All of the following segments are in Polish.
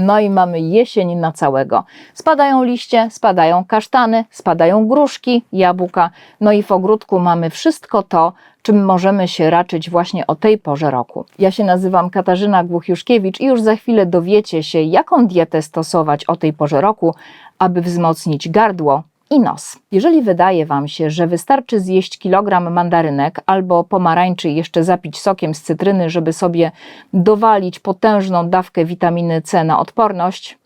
No i mamy jesień na całego. Spadają liście, spadają kasztany, spadają gruszki, jabłka. No i w ogródku mamy wszystko to, czym możemy się raczyć właśnie o tej porze roku. Ja się nazywam Katarzyna Głuchiuszkiewicz i już za chwilę dowiecie się, jaką dietę stosować o tej porze roku, aby wzmocnić gardło i nos. Jeżeli wydaje Wam się, że wystarczy zjeść kilogram mandarynek albo pomarańczy i jeszcze zapić sokiem z cytryny, żeby sobie dowalić potężną dawkę witaminy C na odporność,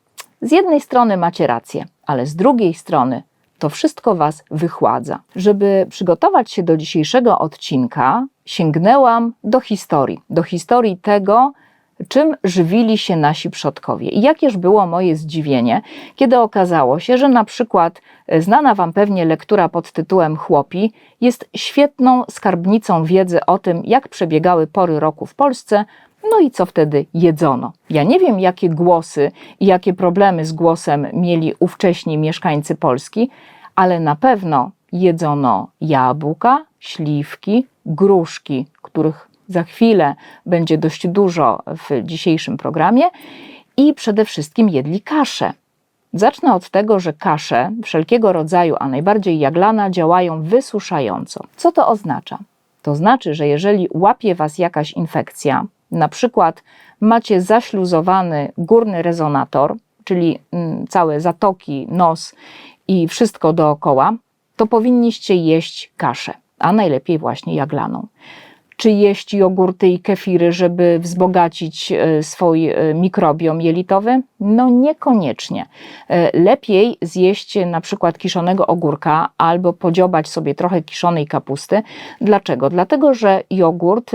z jednej strony macie rację, ale z drugiej strony to wszystko Was wychładza. Żeby przygotować się do dzisiejszego odcinka, sięgnęłam do historii, do historii tego, czym żywili się nasi przodkowie. I jakież było moje zdziwienie, kiedy okazało się, że na przykład e, znana Wam pewnie lektura pod tytułem Chłopi jest świetną skarbnicą wiedzy o tym, jak przebiegały pory roku w Polsce, no i co wtedy jedzono. Ja nie wiem, jakie głosy i jakie problemy z głosem mieli ówcześni mieszkańcy Polski, ale na pewno jedzono jabłka, śliwki, gruszki, których za chwilę będzie dość dużo w dzisiejszym programie, i przede wszystkim jedli kaszę. Zacznę od tego, że kasze wszelkiego rodzaju, a najbardziej jaglana, działają wysuszająco. Co to oznacza? To znaczy, że jeżeli łapie Was jakaś infekcja, na przykład macie zaśluzowany górny rezonator, czyli mm, całe zatoki, nos i wszystko dookoła, to powinniście jeść kaszę, a najlepiej właśnie jaglaną czy jeść jogurty i kefiry, żeby wzbogacić e, swój e, mikrobiom jelitowy? No niekoniecznie. E, lepiej zjeść na przykład kiszonego ogórka albo podziobać sobie trochę kiszonej kapusty. Dlaczego? Dlatego, że jogurt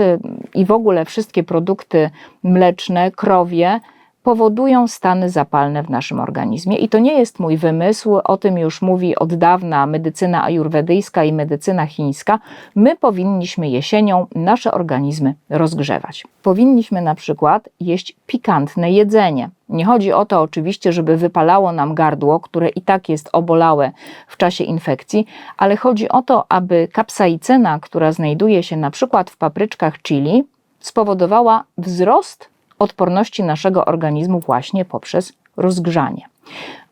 i w ogóle wszystkie produkty mleczne, krowie, powodują stany zapalne w naszym organizmie. I to nie jest mój wymysł, o tym już mówi od dawna medycyna ajurwedyjska i medycyna chińska. My powinniśmy jesienią nasze organizmy rozgrzewać. Powinniśmy na przykład jeść pikantne jedzenie. Nie chodzi o to oczywiście, żeby wypalało nam gardło, które i tak jest obolałe w czasie infekcji, ale chodzi o to, aby kapsaicyna, która znajduje się na przykład w papryczkach chili, spowodowała wzrost odporności naszego organizmu właśnie poprzez rozgrzanie.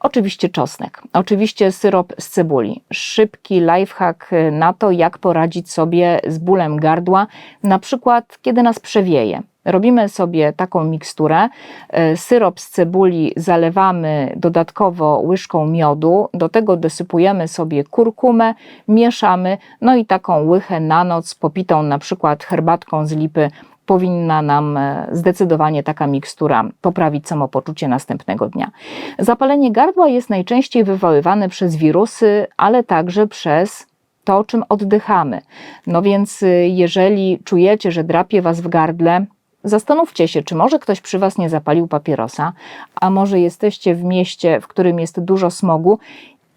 Oczywiście czosnek, oczywiście syrop z cebuli. Szybki lifehack na to, jak poradzić sobie z bólem gardła, na przykład kiedy nas przewieje. Robimy sobie taką miksturę. E, syrop z cebuli zalewamy dodatkowo łyżką miodu, do tego dosypujemy sobie kurkumę, mieszamy, no i taką łychę na noc popitą na przykład herbatką z lipy powinna nam e, zdecydowanie taka mikstura poprawić samopoczucie następnego dnia. Zapalenie gardła jest najczęściej wywoływane przez wirusy, ale także przez to, czym oddychamy. No więc, y, jeżeli czujecie, że drapie was w gardle, Zastanówcie się, czy może ktoś przy Was nie zapalił papierosa, a może jesteście w mieście, w którym jest dużo smogu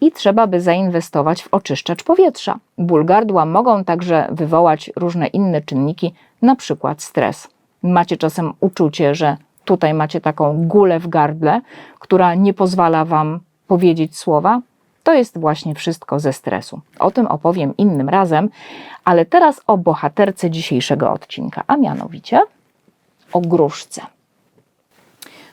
i trzeba by zainwestować w oczyszczacz powietrza. Ból gardła mogą także wywołać różne inne czynniki, na przykład stres. Macie czasem uczucie, że tutaj macie taką gulę w gardle, która nie pozwala wam powiedzieć słowa. To jest właśnie wszystko ze stresu. O tym opowiem innym razem, ale teraz o bohaterce dzisiejszego odcinka, a mianowicie o gruszce.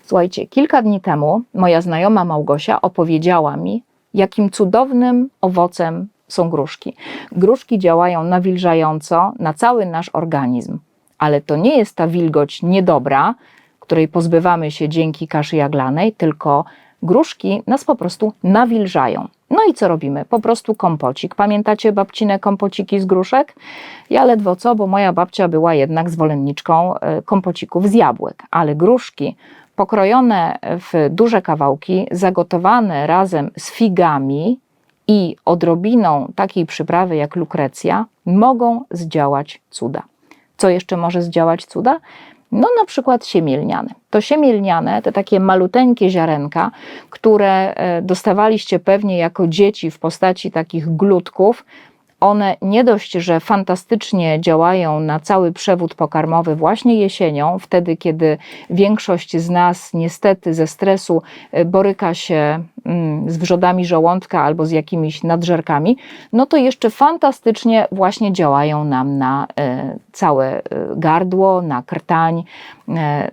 Słuchajcie, kilka dni temu moja znajoma Małgosia opowiedziała mi, jakim cudownym owocem są gruszki. Gruszki działają nawilżająco na cały nasz organizm, ale to nie jest ta wilgoć niedobra, której pozbywamy się dzięki kaszy jaglanej, tylko gruszki nas po prostu nawilżają. No i co robimy? Po prostu kompocik. Pamiętacie babcine kompociki z gruszek? Ja ledwo co, bo moja babcia była jednak zwolenniczką e, kompocików z jabłek, ale gruszki pokrojone w duże kawałki, zagotowane razem z figami i odrobiną takiej przyprawy jak lukrecja, mogą zdziałać cuda. Co jeszcze może zdziałać cuda? No na przykład siemię lniane. To siemię lniane, te takie maluteńkie ziarenka, które e, dostawaliście pewnie jako dzieci w postaci takich glutków, one nie dość, że fantastycznie działają na cały przewód pokarmowy właśnie jesienią, wtedy kiedy większość z nas niestety ze stresu e, boryka się mm, z wrzodami żołądka albo z jakimiś nadżerkami, no to jeszcze fantastycznie właśnie działają nam na e, całe e, gardło, na krtań,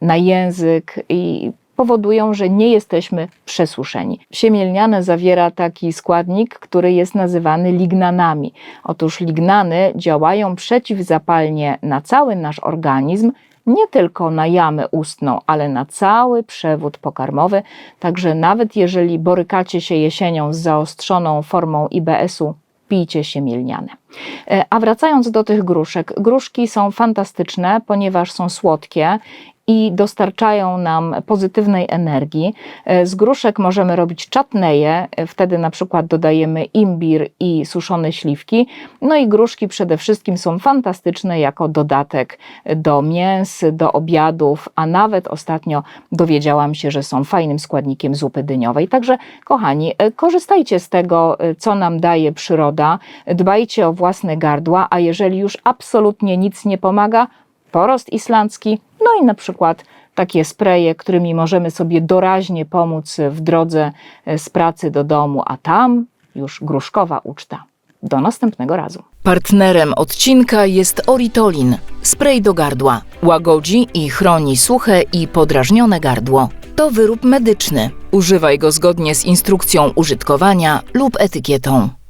na język i powodują, że nie jesteśmy przesuszeni. Siemielniane zawiera taki składnik, który jest nazywany lignanami. Otóż lignany działają przeciwzapalnie na cały nasz organizm, nie tylko na jamę ustną, ale na cały przewód pokarmowy. Także nawet jeżeli borykacie się jesienią z zaostrzoną formą IBS-u, pijcie siemielniane. E, A wracając do tych gruszek, gruszki są fantastyczne, ponieważ są słodkie i dostarczają nam pozytywnej energii. E, Z gruszek możemy robić czatneje, e, wtedy na przykład dodajemy imbir i suszone śliwki. No i gruszki przede wszystkim są fantastyczne jako dodatek do mięs, do obiadów, a nawet ostatnio dowiedziałam się, że są fajnym składnikiem zupy dyniowej. Także kochani, e, korzystajcie z tego, co nam daje przyroda, dbajcie o własne gardła, a jeżeli już absolutnie nic nie pomaga, porost islandzki, no i na przykład takie spreje, którymi możemy sobie doraźnie pomóc w drodze e, z pracy do domu, a tam już gruszkowa uczta. Do następnego razu. Partnerem odcinka jest Oritolin, spray do gardła. Łagodzi i chroni suche i podrażnione gardło. To wyrób medyczny. Używaj go zgodnie z instrukcją użytkowania lub etykietą.